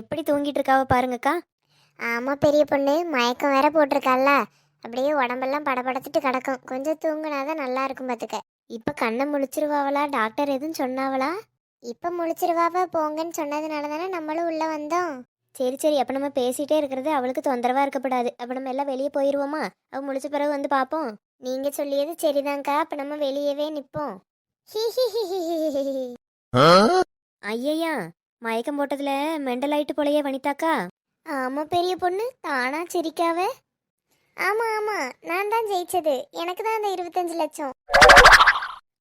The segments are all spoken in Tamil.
எப்படி தூங்கிட்டு இருக்காவ பாருங்கக்கா? ஆமாம் பெரிய பொண்ணு. மயக்கம் வேற போட்டிருக்கால அப்படியே உடம்பெல்லாம் படபடத்துட்டு கிடக்கும். கொஞ்சம் தூங்குனாதான் நல்லா இருக்கும் பார்த்துக்க இப்ப கண்ணை முழிச்சிருவாவளா? டாக்டர் எதுவும் சொன்னாவளா? இப்போ முழிச்சிருவாவ போங்கன்னு சொன்னதுனால தானே நம்மளும் உள்ளே வந்தோம். சரி சரி. அப்ப நம்ம பேசிட்டே இருக்கிறது அவளுக்கு தொந்தரவா இருக்கப்படாது அப்ப நம்ம எல்லாம் வெளியே போயிருவோமா? அவ முழிச்ச பிறகு வந்து பாப்போம். நீங்கள் சொல்லியது சரிதான்க்கா. அப்போ நம்ம வெளியவே நிற்போம் ஐயையா மயக்கம் போட்டதுல மெண்டல் ஆயிட்டு போலயே வனிதாக்கா. ஆமாம் பெரிய பொண்ணு. தானா சிரிக்காவ? ஆமாம் ஆமாம் நான் தான் ஜெயிச்சது. எனக்கு தான் அந்த இருபத்தஞ்சு லட்சம்.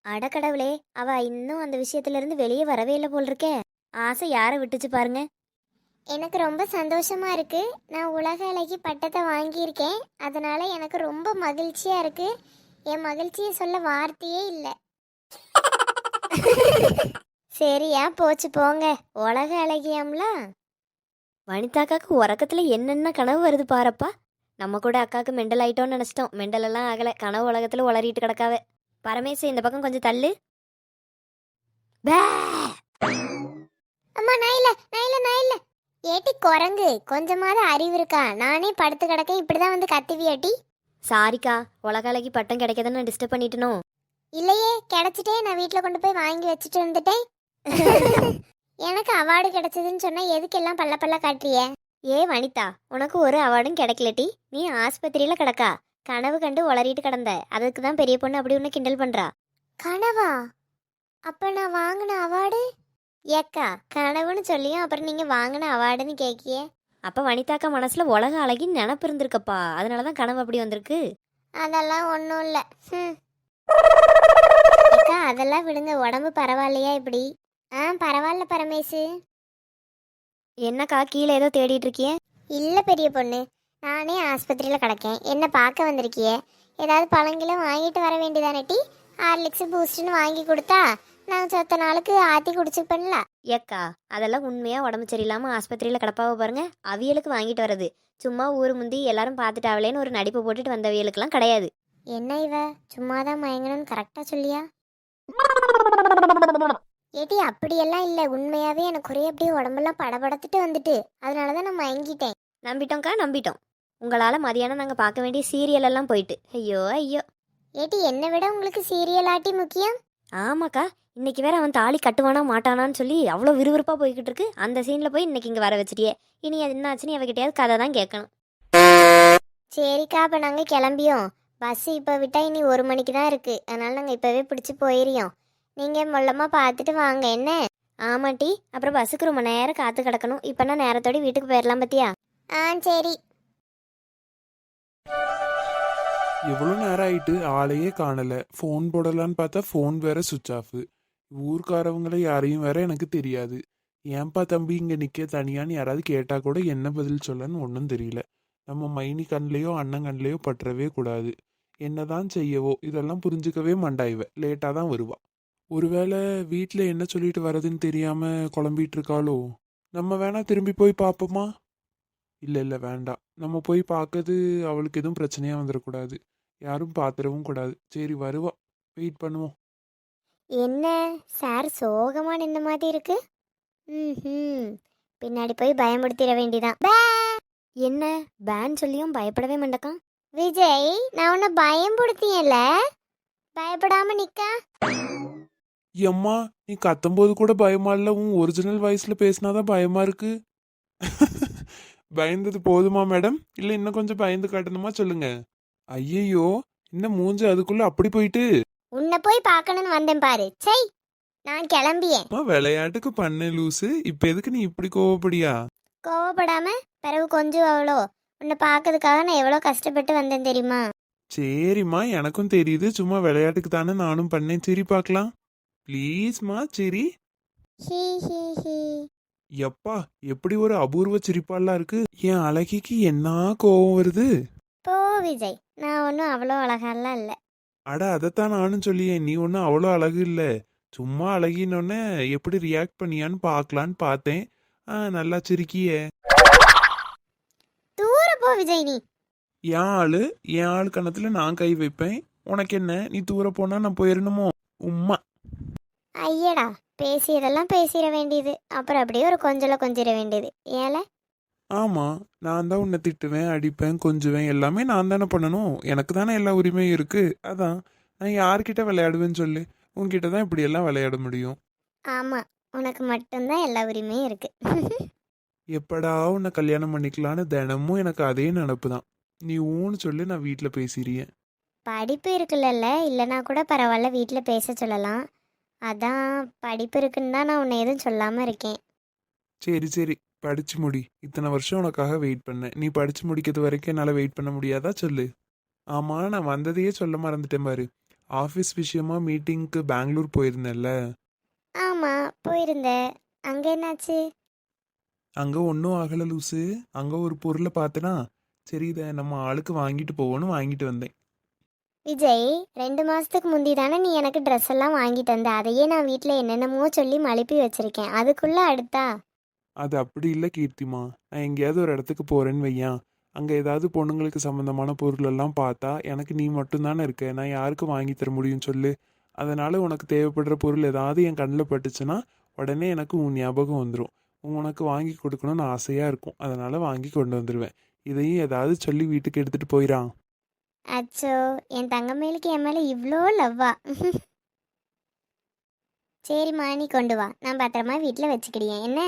அடக்கடவுளே அவ இன்னும் அந்த விஷயத்துல இருந்து வெளியே வரவே இல்லை போல் இருக்கே ஆசை யாரை விட்டுச்சு பாருங்க. எனக்கு ரொம்ப சந்தோஷமா இருக்கு. நான் உலக அழகி பட்டத்தை வாங்கியிருக்கேன். அதனால எனக்கு ரொம்ப மகிழ்ச்சியா இருக்கு. என் மகிழ்ச்சியை சொல்ல வார்த்தையே இல்லை. சரியா போச்சு போங்க. உலக அழகியாம்ல? வனிதாக்காக்கு உறக்கத்துல என்னென்ன கனவு வருது பாரப்பா? நம்ம கூட அக்காக்கு மெண்டல் ஆயிட்டோம்னு நினைச்சிட்டோம். மெண்டல் எல்லாம் ஆகல. கனவு உலகத்துல உளறிட்டு கிடக்காவ. பரமேசு இந்த பக்கம் கொஞ்சம் தள்ளு. பே! அம்மா நான் இல்ல நான் இல்ல நான் இல்ல. ஏட்டி குரங்கு. கொஞ்சமாவது அறிவு இருக்கா? நானே படுத்து கிடக்கேன். இப்படிதான் வந்து கத்துவியாட்டி சாரிக்கா. உலக அழகி பட்டம் கிடைக்காத நான் டிஸ்டர்ப் பண்ணிட்டனோ? இல்லையே கிடைச்சிட்டே நான் வீட்டில் கொண்டு போய் வாங்கி வச்சுட்டு வந்துட்டேன். எனக்கு அவார்டு கிடைச்சதுன்னு சொன்னா எதுக்கெல்லாம் பல்ல பல்ல காட்டுறிய? ஏ வனிதா உனக்கு ஒரு அவார்டும் கிடைக்கலட்டி நீ ஆஸ்பத்திரியில கிடக்கா. கனவு கண்டு உளறிட்டு கிடந்த. அதுக்கு தான் பெரிய பொண்ணு அப்படி ஒன்று கிண்டல் பண்றா. கனவா? அப்ப நான் வாங்கின அவார்டு? ஏக்கா கனவுன்னு சொல்லியும் அப்புறம் நீங்க வாங்கின அவார்டுன்னு கேக்கியே அப்ப வனிதாக்கா மனசுல உலக அழகி நினப்பு இருந்திருக்கப்பா. அதனாலதான் கனவு அப்படி வந்திருக்கு. அதெல்லாம் ஒன்றும் இல்லை. அக்கா அதெல்லாம் விடுங்க. உடம்பு பரவாயில்லையா இப்படி? ஆ பரவாயில்ல பரமேசு. என்னக்கா கீழே ஏதோ தேடிட்டு இருக்கியே இல்லை பெரிய பொண்ணு நானே ஆஸ்பத்திரியில் கிடக்கேன். என்ன பார்க்க வந்திருக்கியே? ஏதாவது பழங்கிலும் வாங்கிட்டு வர வேண்டியதானே ஹார்லிக்ஸ் பூஸ்ட்னு வாங்கி கொடுத்தா நான் சொத்த நாளுக்கு ஆற்றி குடிச்சுப்பேன்ல. ஏக்கா அதெல்லாம் உண்மையா உடம்பு சரியில்லாம ஆஸ்பத்திரியில கிடப்பாவ பாருங்க அவியலுக்கு வாங்கிட்டு வர்றது. சும்மா ஊர் முந்தி எல்லாரும் பார்த்துட்டாவலேன்னு ஒரு நடிப்பு போட்டுட்டு வந்தவியலுக்குலாம் கிடையாது. என்ன இவ? சும்மாதான் மயங்கணும்னு கரெக்டாக சொல்லியா? ஏடி அப்படியெல்லாம் இல்லை. உண்மையாகவே எனக்கு ஒரே அப்படியே உடம்பெல்லாம் படபடத்துட்டு வந்துட்டு. அதனால தான் நான் மயங்கிட்டேன். நம்பிட்டோம்க்கா நம்பிட்டோம். உங்களால மதியானம் நாங்க பார்க்க வேண்டிய சீரியல் எல்லாம் போயிட்டு. ஐயோ ஐயோ. ஏடி என்னை விட உங்களுக்கு சீரியல் ஆட்டி முக்கியம்? ஆமாக்கா. இன்னைக்கு வேற அவன் தாலி கட்டுவானா மாட்டானான்னு சொல்லி அவ்வளோ விறுவிறுப்பா போய்கிட்டு இருக்கு அந்த சீன்ல போய் இன்னைக்கு இங்க வர வச்சிட்டியே. இனி அது என்னாச்சுன்னு அவகிட்டயாவது கதை தான் கேட்கணும். சரிக்கா அப்போ நாங்கள் கிளம்பியோம். பஸ் இப்போ விட்டால் இனி ஒரு மணிக்கு தான் இருக்குது அதனால நாங்கள் இப்போவே பிடிச்சி போயிரியோம் நீங்கள் மொல்லமாக பார்த்துட்டு வாங்க என்ன? ஆமாட்டி அப்புறம் பஸ்ஸுக்கு ரொம்ப நேரம் காத்து கிடக்கணும். இப்போனா நேரத்தோட வீட்டுக்கு போயிடலாம் பத்தியா? ஆ சரி. எவ்வளோ நேரம் ஆயிட்டு ஆளையே காணல. ஃபோன் போடலான்னு பார்த்தா ஃபோன் வேற சுவிச் ஆஃப் ஊர்க்காரவங்கள யாரையும் வேற எனக்கு தெரியாது. ஏன்பா தம்பி இங்கே நிற்க தனியான்னு யாராவது கேட்டால் கூட என்ன பதில் சொல்லன்னு ஒன்றும் தெரியல. நம்ம மைனி கண்லேயோ அண்ணன் கண்லேயோ பற்றவே கூடாது. என்னதான் செய்யவோ இதெல்லாம் புரிஞ்சுக்கவே மாட்டாய்வ லேட்டாக தான் வருவா. ஒருவேளை வீட்டில் என்ன சொல்லிட்டு வரதுன்னு தெரியாமல் குழம்பிட்டு இருக்காளோ நம்ம வேணா திரும்பி போய் பார்ப்போமா இல்லை இல்லை வேண்டாம். நம்ம போய் பார்க்கறது அவளுக்கு எதுவும் பிரச்சனையாக வந்துடக்கூடாது யாரும் பார்த்துடவும் கூடாது. சரி வருவா. வெயிட் பண்ணுவோம். என்ன? சார் சோகமாக நின்ன மாதிரி இருக்கு. ம் பின்னாடி போய் பயமுடுத்திட வேண்டியதான் என்ன? பேன் சொல்லியும் பயப்படவே மாட்டக்கான் விஜய் நான் உன்னை பயம்படுத்தியல பயப்படாம நிக்க. எம்மா நீ கத்தும்போது கூட பயமா இல்ல உன் ஒரிஜினல் வாய்ஸ்ல பேசினாதான் பயமா இருக்கு. பயந்தது போதுமா மேடம் இல்ல இன்னும் கொஞ்சம் பயந்து காட்டணுமா சொல்லுங்க. ஐயையோ என்ன மூஞ்சி அதுக்குள்ள அப்படி போயிட்டு. உன்னை போய் பார்க்கணும்னு வந்தேன் பாரு. சை நான் கிளம்பியேன். அம்மா விளையாட்டுக்கு பண்ண லூசு. இப்ப எதுக்கு நீ இப்படி கோவப்படியா? கோவப்படாம பிறகு கொஞ்சம் அவ்வளோ உன்னை பார்க்கறதுக்காக நான் எவ்வளோ கஷ்டப்பட்டு வந்தேன் தெரியுமா? சரிம்மா எனக்கும் தெரியுது. சும்மா விளையாட்டுக்கு தானே நானும் பண்ணேன். சரி பார்க்கலாம். ப்ளீஸ்மா சரி. ஹீ ஹீ ஹீ. எப்பா எப்படி ஒரு அபூர்வ சிரிப்பாலாம் இருக்கு? என் அழகிக்கு என்ன கோவம் வருது? போ விஜய். நான் ஒன்றும் அவ்வளோ அழகாலாம் இல்லை. அட அதைத்தான் நானும் சொல்லியே நீ ஒன்றும் அவ்வளோ அழகு இல்லை. சும்மா அழகினொன்னே எப்படி ரியாக்ட் பண்ணியான்னு பார்க்கலான்னு பார்த்தேன். ஆ நல்லா சிரிக்கியே. தூர போ விஜய் நீ. என் ஆளு என் ஆள் கணத்துல நான் கை வைப்பேன். உனக்கு என்ன நீ தூர போனா நான் போயிடணுமோ உம்மா. ஐயடா பேசியதெல்லாம் பேசிட வேண்டியது. அப்புறம் அப்படியே ஒரு கொஞ்சல கொஞ்சிட வேண்டியது. ஏல? ஆமா நான் தான் உன்னை திட்டுவேன் அடிப்பேன் கொஞ்சுவேன் எல்லாமே நான் தானே பண்ணணும். எனக்கு தானே எல்லா உரிமையும் இருக்கு. அதான் நான் யார்கிட்ட விளையாடுவேன்னு சொல்லு. உன்கிட்ட தான் இப்படி எல்லாம் விளையாட முடியும். ஆமா உனக்கு மட்டும்தான் எல்லா உரிமையும் இருக்கு. எப்படா உன்னை கல்யாணம் பண்ணிக்கலான்னு தினமும் எனக்கு அதே நினப்பு தான். நீ ஊன்னு சொல்லி நான் வீட்டில் பேசிறியேன் படிப்பு இருக்குல்லல்ல இல்லைனா கூட பரவாயில்ல வீட்டில் பேச சொல்லலாம். அதான் படிப்பு இருக்குன்னு தான் நான் உன்னை எதுவும் சொல்லாமல் இருக்கேன். சரி சரி. படிச்சு முடி. இத்தனை வருஷம் உனக்காக வெயிட் பண்ணேன். நீ படிச்சு முடிக்கிறது வரைக்கும் என்னால் வெயிட் பண்ண முடியாதா சொல்லு? ஆமா நான் வந்ததையே சொல்ல மறந்துட்டேன் பாரு. ஆஃபீஸ் விஷயமா மீட்டிங்க்கு பெங்களூர் போயிருந்தேன்ல? ஆமாம் போயிருந்தேன். அங்கே என்னாச்சு? அங்கே ஒன்றும் ஆகலை லூசு. அங்கே ஒரு பொருளை பார்த்தனா சரி இதை நம்ம ஆளுக்கு வாங்கிட்டு போவோன்னு வாங்கிட்டு வந்தேன். விஜய் ரெண்டு மாதத்துக்கு முந்தி தானே நீ எனக்கு ட்ரெஸ் எல்லாம் வாங்கி தந்த. அதையே நான் வீட்டில் என்னென்னமோ சொல்லி மழுப்பி வச்சிருக்கேன். அதுக்குள்ளே அடுத்தா? அது அப்படி இல்லை கீர்த்திமா. நான் எங்கேயாவது ஒரு இடத்துக்கு போகிறேன்னு வையேன். அங்கே ஏதாவது பொண்ணுங்களுக்கு சம்மந்தமான பொருள் எல்லாம் பார்த்தா எனக்கு நீ மட்டும்தானே இருக்க. நான் யாருக்கு வாங்கி தர முடியும் சொல்லு. அதனால உனக்கு தேவைப்படுற பொருள் ஏதாவது என் கண்ணில் பட்டுச்சுன்னா உடனே எனக்கு உன் ஞாபகம் வந்துடும் உனக்கு வாங்கி கொடுக்கணும்னு ஆசையாக இருக்கும். அதனால வாங்கி கொண்டு வந்துடுவேன் இதையும் ஏதாவது சொல்லி வீட்டுக்கு எடுத்துகிட்டு போயிடான் அச்சோ என் தங்கமேலுக்கு என் மேலே இவ்வளோ லவ்வா? சரிம்மா நீ கொண்டு வா. நான் பத்திரமா வீட்டில் வச்சுக்கிடியேன் என்ன?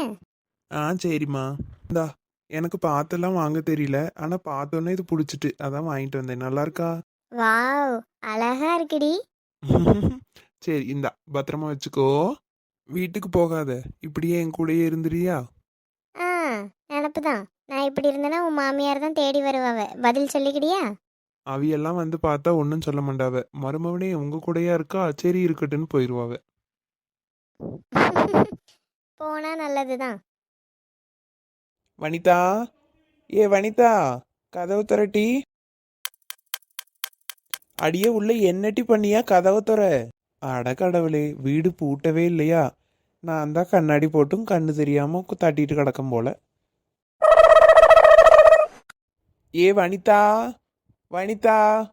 ஆ சரிம்மா. இந்தா எனக்கு பார்த்தெல்லாம் வாங்க தெரியல. ஆனால் பார்த்தோன்னே இது பிடிச்சிட்டு. அதான் வாங்கிட்டு வந்தேன். நல்லா இருக்கா வாவ் அழகா இருக்குடி. சரி இந்தா பத்திரமா வச்சுக்கோ. வீட்டுக்கு போகாத. இப்படியே என் கூடயே இருந்துறியா? ஆ நினப்பு தான் நான் இப்படி இருந்தேன்னா உன் மாமியார் தான் தேடி வருவாவ. பதில் சொல்லிக்கிடியா? அவியெல்லாம் வந்து பார்த்தா ஒன்றும் சொல்ல மாட்டாவ. மருமவனே உங்க கூடயா இருக்கா? சரி இருக்கட்டுன்னு போயிடுவாவ போனா நல்லது தான் வனிதா? ஏ வனிதா? கதவு திரட்டி. அடியே உள்ள என்னட்டி பண்ணியா? கதவு துற அட கடவுளே வீடு பூட்டவே இல்லையா? நான் தான் கண்ணாடி போட்டும் கண்ணு தெரியாம தட்டிட்டு கிடக்கும் போல. ஏ வனிதா? வனிதா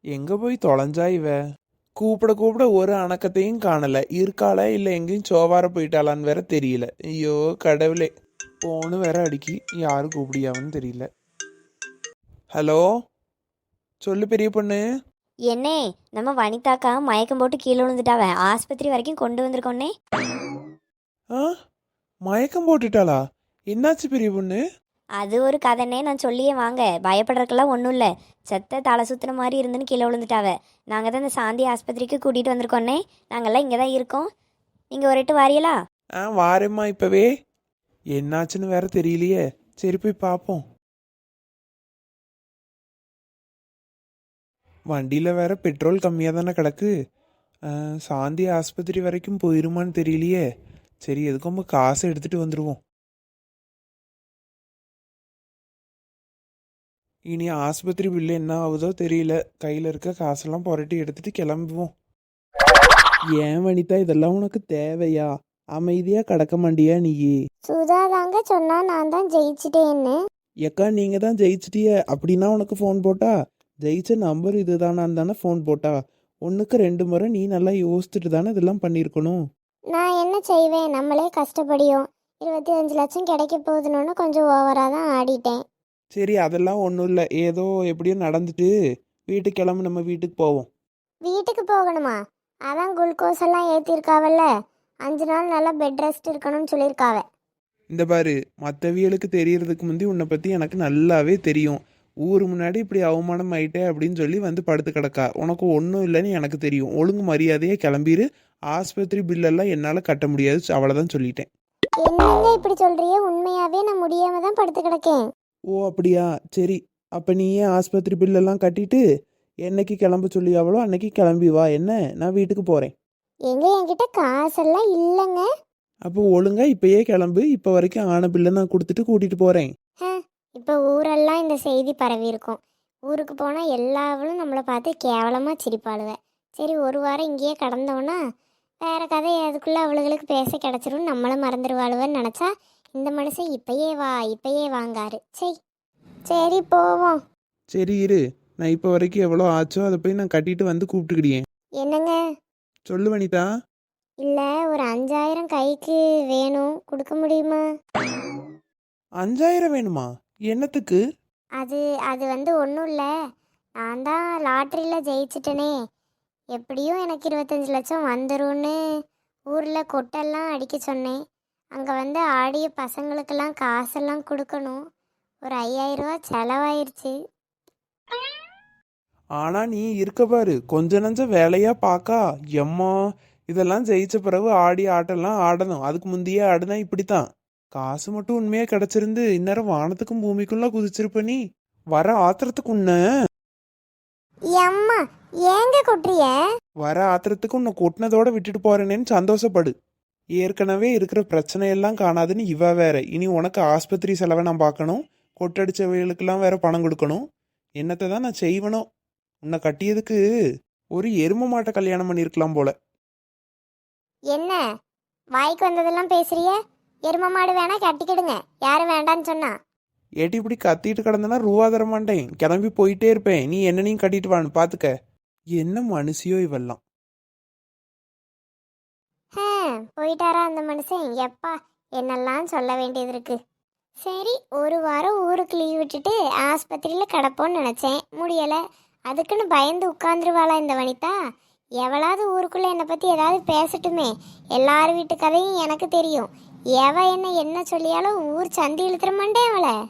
எங்க போய் தொலைஞ்சா இவ? கூப்பிட கூப்பிட ஒரு அணக்கத்தையும் காணல. இருக்காளா இல்ல எங்கேயும் சோவார போயிட்டாளான்னு வேற தெரியல. ஐயோ கடவுளே. போனு வேற அடிக்கி. யாரு கூப்பிடியாவன்னு தெரியல. ஹலோ? சொல்லு பெரிய பொண்ணு. என்னே நம்ம வனிதாக்கா மயக்கம் போட்டு கீழே விழுந்துட்டாவ. ஆஸ்பத்திரி வரைக்கும் கொண்டு வந்திருக்கோன்னே. ஆ? மயக்கம் போட்டுட்டாளா? என்னாச்சு பெரிய பொண்ணு? அது ஒரு கதைனே நான் சொல்லியே வாங்க. பயப்படுறதுக்கெல்லாம் ஒன்றும் இல்லை செத்த தலை சுற்றுற மாதிரி இருந்துன்னு கீழே விழுந்துட்டாவ. நாங்கள் தான் இந்த சாந்தி ஆஸ்பத்திரிக்கு கூட்டிகிட்டு வந்திருக்கோன்னே நாங்கள்லாம் இங்கே தான் இருக்கோம். நீங்கள் ஒரு எட்டு வாரியலா ஆ வாரேம்மா இப்போவே. என்னாச்சுன்னு வேற தெரியலையே. சரி போய் பார்ப்போம் வண்டியில் வேற பெட்ரோல் கம்மியாக தானே கிடக்கு. சாந்தி ஆஸ்பத்திரி வரைக்கும் போயிருமான்னு தெரியலையே. சரி எதுக்கும் நம்ம காசை எடுத்துகிட்டு வந்துடுவோம் இனி ஆஸ்பத்திரி பில்லு என்ன ஆகுதோ தெரியல. கையில் இருக்க காசெல்லாம் புரட்டி எடுத்துட்டு கிளம்புவோம். ஏன் வனிதா இதெல்லாம் உனக்கு தேவையா? அமைதியா கடக்க மாட்டியா நீயே? சுதா தாங்க சொன்னா நான் தான் ஜெயிச்சிட்டேன்னு. எக்கா நீங்க தான் ஜெயிச்சிட்டிய. அப்படின்னா உனக்கு ஃபோன் போட்டா? ஜெயிச்ச நம்பர் இதுதானான்னு தானே ஃபோன் போட்டா? ஒன்றுக்கு ரெண்டு முறை நீ நல்லா யோசிச்சுட்டு தானே இதெல்லாம் பண்ணியிருக்கணும்? நான் என்ன செய்வேன்? நம்மளே கஷ்டப்படியோம். இருபத்தி அஞ்சு லட்சம் கிடைக்க போகுதுன்னு கொஞ்சம் ஓவராக தான் ஆடிட்டேன். சரி அதெல்லாம் ஒன்றும் இல்லை. ஏதோ எப்படியோ நடந்துட்டு வீட்டுக்கு கிளம்பு நம்ம வீட்டுக்கு போவோம். வீட்டுக்கு போகணுமா? அதான் குளுக்கோஸ் எல்லாம் ஏற்றிருக்காவல்ல அஞ்சு நாள் நல்லா பெட் ரெஸ்ட் இருக்கணும்னு சொல்லியிருக்காவ. இந்த பாரு மற்றவியலுக்கு தெரியறதுக்கு முந்தி உன்னை பற்றி எனக்கு நல்லாவே தெரியும். ஊர் முன்னாடி இப்படி அவமானம் ஆயிட்டே அப்படின்னு சொல்லி வந்து படுத்து கிடக்கா. உனக்கு ஒன்றும் இல்லைன்னு எனக்கு தெரியும். ஒழுங்கு மரியாதையே கிளம்பிரு. ஆஸ்பத்திரி பில்லெல்லாம் என்னால் கட்ட முடியாது. அவ்வளோதான் சொல்லிட்டேன். என்னங்க இப்படி சொல்றியே உண்மையாவே நான் முடியாம தான் படுத்து கிடக்கேன். ஓ அப்படியா? சரி. அப்போ நீயே ஆஸ்பத்திரி பில்லெல்லாம் கட்டிட்டு என்னைக்கு கிளம்ப சொல்லி அவளோ அன்னைக்கு கிளம்பி வா. என்ன? நான் வீட்டுக்கு போகிறேன் எங்க என்கிட்ட காசெல்லாம் இல்லைங்க. அப்போ ஒழுங்கா இப்பயே கிளம்பு. இப்போ வரைக்கும் ஆன பில்லை நான் கொடுத்துட்டு கூட்டிகிட்டு போகிறேன் இப்போ ஊரெல்லாம் இந்த செய்தி பரவி இருக்கும். ஊருக்கு போனால் எல்லாவளும் நம்மளை பார்த்து கேவலமாக சிரிப்பாளுவ. சரி ஒரு வாரம் இங்கேயே கடந்தோன்னா வேற கதை அதுக்குள்ளே அவளுகளுக்கு பேச கிடச்சிரும் நம்மளும் மறந்துடுவாளுவன்னு நினச்சா இந்த மனுஷன் இப்பயே வா இப்பயே வாங்காரு. சரி சரி போவோம். சரி இரு. நான் இப்போ வரைக்கும் எவ்வளோ ஆச்சோ அதை போய் நான் கட்டிட்டு வந்து கூப்பிட்டுக்கிடியேன் என்னங்க? சொல்லு வனிதா. இல்லை ஒரு அஞ்சாயிரம் கைக்கு வேணும். கொடுக்க முடியுமா? அஞ்சாயிரம் வேணுமா? என்னத்துக்கு? அது அது வந்து ஒன்றும் இல்லை. நான் தான் லாட்ரியில் ஜெயிச்சிட்டனே. எப்படியும் எனக்கு இருபத்தஞ்சி லட்சம் வந்துரும்னு ஊரில் கொட்டெல்லாம் அடிக்க சொன்னேன். அங்கே வந்து ஆடிய பசங்களுக்கெல்லாம் காசெல்லாம் கொடுக்கணும். ஒரு ஐயாயிரம் ரூபா செலவாயிருச்சு. ஆனா நீ இருக்க பாரு. கொஞ்ச நஞ்ச வேலையா பாக்கா. எம்மா இதெல்லாம் ஜெயிச்ச பிறகு ஆடி ஆட்டெல்லாம் ஆடணும். அதுக்கு முந்தையே ஆடுனா இப்படித்தான். காசு மட்டும் உண்மையா கிடைச்சிருந்து இந்நேரம் வானத்துக்கும் பூமிக்குள்ள குதிச்சிருப்ப நீ. வர ஆத்திரத்துக்கு உன்ன. ஏங்க கொட்டுறிய? வர ஆத்திரத்துக்கு உன்னை கொட்டினதோட விட்டுட்டு போறேனேன்னு சந்தோஷப்படு. ஏற்கனவே இருக்கிற பிரச்சனையெல்லாம் காணாதுன்னு இவ வேற. இனி உனக்கு ஆஸ்பத்திரி செலவை நான் பார்க்கணும். கொட்டடிச்சவர்களுக்கெல்லாம் வேற பணம் கொடுக்கணும். என்னத்தை தான் நான் செய்வனோ? உன்னை கட்டியதுக்கு ஒரு எரும மாட்டை கல்யாணம் பண்ணியிருக்கலாம் போல. என்ன? வாய்க்கு வந்ததெல்லாம் பேசுறிய? எரும மாடு வேணா கட்டிக்கிடுங்க. யாரும் வேண்டான்னு சொன்னா? ஏட்டி இப்படி கத்திட்டு கிடந்தனா ரூபா தர மாட்டேன். கிளம்பி போயிட்டே இருப்பேன். நீ என்னனையும் கட்டிட்டு வான்னு பாத்துக்க. என்ன மனுஷியோ இவெல்லாம். போயிட்டாரா அந்த மனுஷன்? எப்பா என்னெல்லாம் சொல்ல வேண்டியது இருக்கு? சரி ஒரு வாரம் ஊருக்கு லீவ் விட்டுட்டு ஆஸ்பத்திரியில் கிடப்போன்னு நினச்சேன். முடியலை. அதுக்குன்னு பயந்து உட்காந்துருவாளா இந்த வனிதா? எவளாவது ஊருக்குள்ளே என்னை பற்றி ஏதாவது பேசட்டுமே. எல்லார் வீட்டு கதையும் எனக்கு தெரியும். எவ என்ன என்ன சொல்லியாலும் ஊர் சந்தி இழுத்துற மாட்டேன் அவளை.